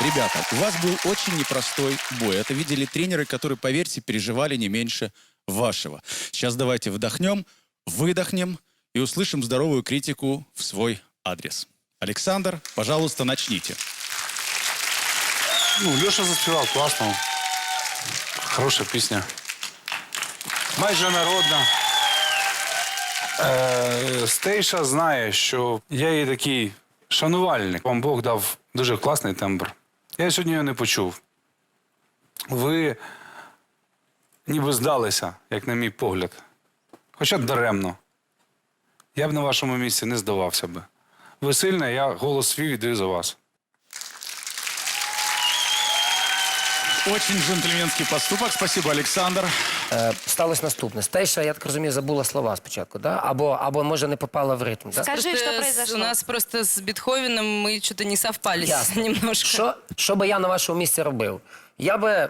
Ребята, у вас был очень непростой бой. Это видели тренеры, которые, поверьте, переживали не меньше вашего. Сейчас давайте вдохнем, выдохнем и услышим здоровую критику в свой адрес. Александр, пожалуйста, начните. Ну, Леша заспівав класно. Хороша пісня. Майже народна. Е, Стейша знає, що я їй такий шанувальник. Вам Бог дав дуже класний тембр. Я сьогодні його не почув. Ви ніби здалися, як на мій погляд. Хоча даремно. Я б на вашому місці не здавався би. Ви сильна, я голос свій віддаю за вас. Очень джентльменский поступок. Спасибо, Александр. Е, сталося наступне. Стейша, я так розумію, забула слова спочатку, да? або, або може не попала в ритм. Да? Скажи, що что произошло. У нас просто з Бетховеном ми что-то не совпались Ясно. немножко. Що, що би я на вашому місці робив? Я би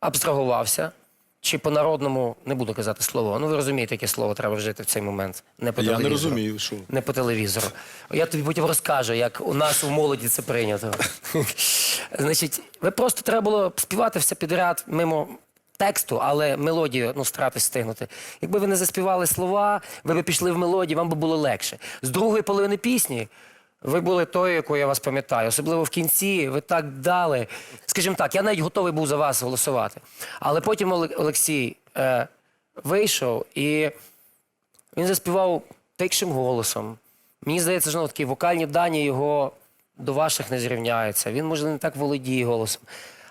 абстрагувався, чи по-народному не буду казати слово. Ну ви розумієте, яке слово треба вжити в цей момент. Не по Я не розумію, що. Не по телевізору. Я тобі потім розкажу, як у нас у молоді це прийнято. Значить, ви просто треба було співати все підряд мимо тексту, але мелодію ну, старатись встигнути. Якби ви не заспівали слова, ви б пішли в мелодію, вам би було легше. З другої половини пісні ви були тою, якою я вас пам'ятаю. Особливо в кінці, ви так дали. Скажімо так, я навіть готовий був за вас голосувати. Але потім Олексій е, вийшов і він заспівав тикшим голосом. Мені здається, що такі вокальні дані його до ваших не зрівняються. Він, може, не так володіє голосом.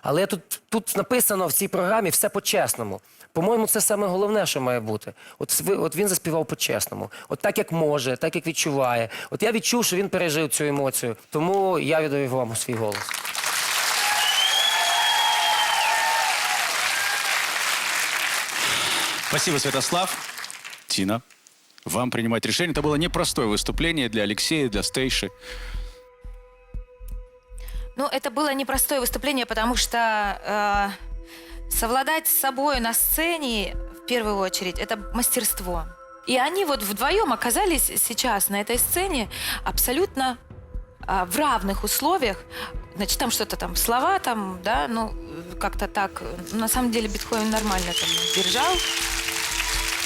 Але тут, тут написано в цій програмі все по-чесному. По-моєму, це саме головне, що має бути. От, ви- от він заспівав по-чесному. От так, як може, так як відчуває. От я відчув, що він пережив цю емоцію. Тому я віддаю вам свій голос. Спасибо, Святослав. Тина, вам принимать решение. Это было непростое выступление для Алексея, для Стейши. Ну, это было непростое выступление, потому что э, совладать с собой на сцене, в первую очередь, это мастерство. И они вот вдвоем оказались сейчас на этой сцене абсолютно а, в равных условиях. Значит, там что-то там, слова там, да, ну, э, как-то так. На самом деле Бетховен нормально там держал.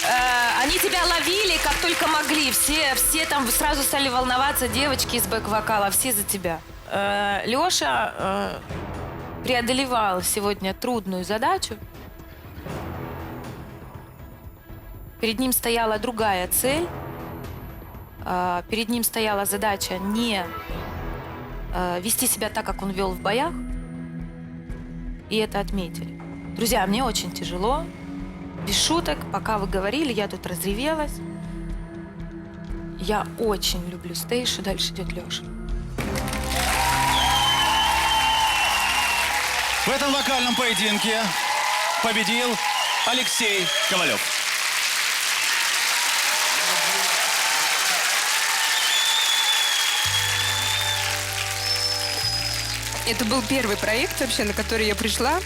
Э, они тебя ловили как только могли. Все, все там сразу стали волноваться, девочки из бэк-вокала, все за тебя. Э, Леша э, преодолевал сегодня трудную задачу. Перед ним стояла другая цель. Э, Перед ним стояла задача не э, вести себя так, как он вел в боях. И это отметили. Друзья, мне очень тяжело. Без шуток, пока вы говорили, я тут разревелась. Я очень люблю Стейшу, дальше идет Леша. В этом вокальном поединке победил Алексей Ковалев. Это был первый проект вообще, на который я пришла,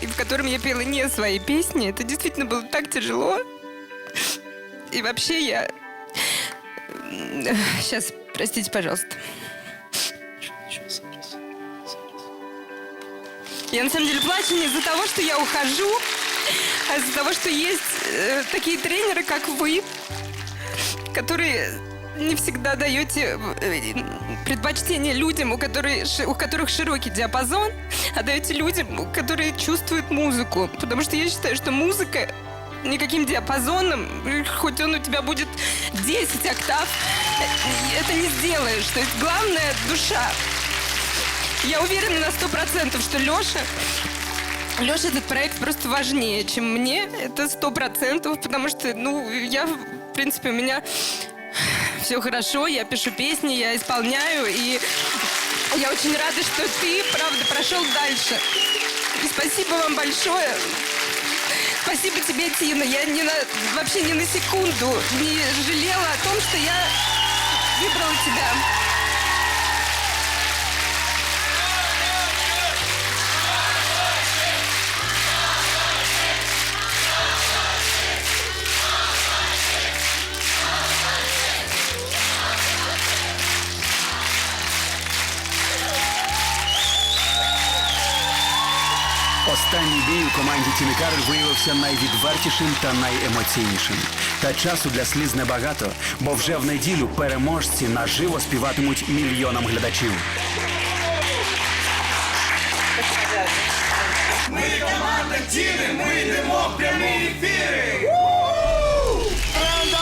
и в котором я пела не свои песни. Это действительно было так тяжело. И вообще я... Сейчас, простите, пожалуйста. Я на самом деле плачу не из-за того, что я ухожу, а из-за того, что есть э, такие тренеры, как вы, которые не всегда даете э, предпочтение людям, у, которые, у которых широкий диапазон, а даете людям, которые чувствуют музыку. Потому что я считаю, что музыка никаким диапазоном, хоть он у тебя будет 10 октав, э, это не сделаешь. То есть главное – душа. Я уверена на сто процентов, что Леша Леша, этот проект просто важнее, чем мне. Это сто процентов, потому что, ну, я, в принципе, у меня все хорошо, я пишу песни, я исполняю, и я очень рада, что ты, правда, прошел дальше. И спасибо вам большое. Спасибо тебе, Тина. Я ни на, вообще ни на секунду не жалела о том, что я выбрала тебя. Останній бій у команді Тіни Кароль виявився найвідвертішим та найемоційнішим. Та часу для сліз небагато, бо вже в неділю переможці наживо співатимуть мільйонам глядачів. Ми команда Тіни, ми йдемо в прямі ефіри.